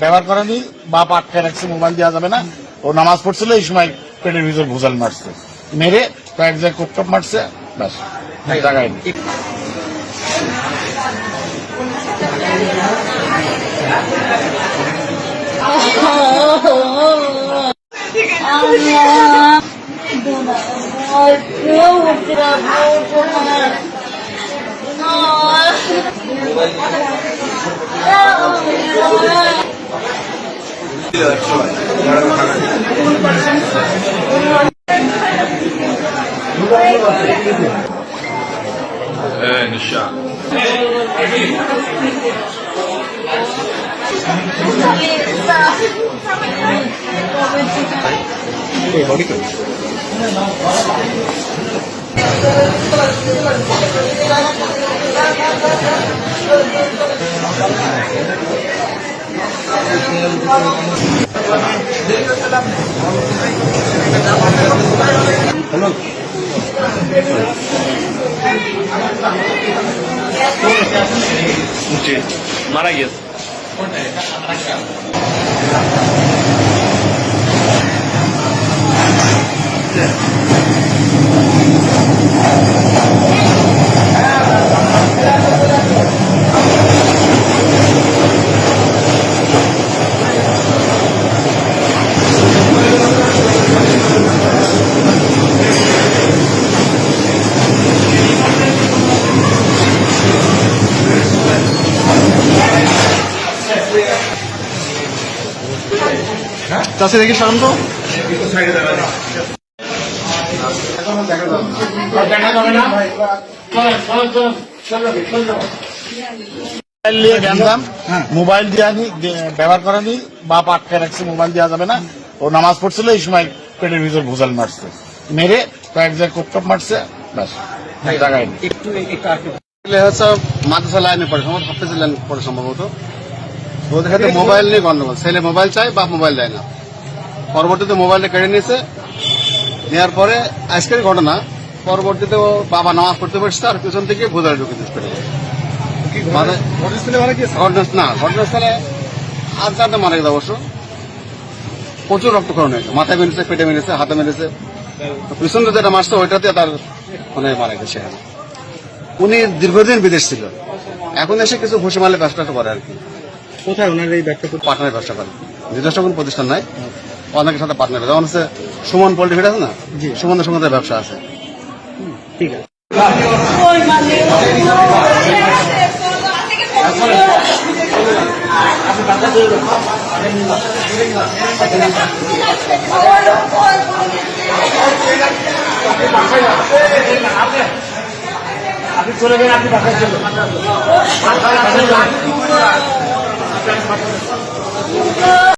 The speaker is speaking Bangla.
ব্যবহার করেনি বা আটকে রাখছে মোবাইল দেওয়া যাবে না ও নামাজ পড়ছিল এই সময় পেটের ভিতর ভুজাল মারছে মেরে কয়েক জায়গায় কোপটপ মারছে ব্যাস জায়গায় É, no মারা গেছে চাষি দেখি শান্ত মোবাইল নিয়ে গেলাম মোবাইল দেওয়ানি দে- ব্যবহার করেনি বা আটকে রাখছে মোবাইল দেওয়া যাবে না। ও নামাজ পড়ছিল এই সময় পেটের ভিতর ভুজাল মারছে। মেরে কয়েক জায়গায় কোপটপ মারছে ব্যাস জায়গায় হচ্ছে মাদ্রাসা লাইনে পড়ে সম্ভবত হাফিজ লাইন পড়ে সম্ভবত। ওদের ক্ষেত্রে মোবাইল নিয়ে গন্ডগোল ছেলে মোবাইল চাই বাপ মোবাইল দেয় না। পরবর্তীতে মোবাইলটা কেড়ে নিয়েছে। নেওয়ার পরে আজকের ঘটনা পরবর্তীতে ও বাবা নামাজ পড়তে বসছে আর পিছন থেকে ভুজারে ঢুকে দিচ্ছে। মানে ঘটনাস্থ- না ঘটনাস্থলে হাত চারটে মারা গেছে অবশ্য। প্রচুর রক্তক্ষরণ হয়েছে। মাথায় মেরেছে পেটে মেরেছে হাতে মেরেছে। তো পিছন যেটা মারছে ওইটাতে তার মানে মারা গেছে। উনি দীর্ঘদিন বিদেশ ছিল। এখন এসে কিছু ভুসি মালে ব্যবসা করে আর কি। কোথায় ওনার এই ব্যবসা করতে? ব্যবসা করে। নিজস্ব কোনো প্রতিষ্ঠান নাই। অনেকের সাথে পার্টনার যেমন হচ্ছে সুমন পোল্ট্রি ফিড আছে না? জি। সুমনের সঙ্গে ব্যবসা আছে। ঠিক আছে। আপনি চলে গেলে আপনি বাসায় চলে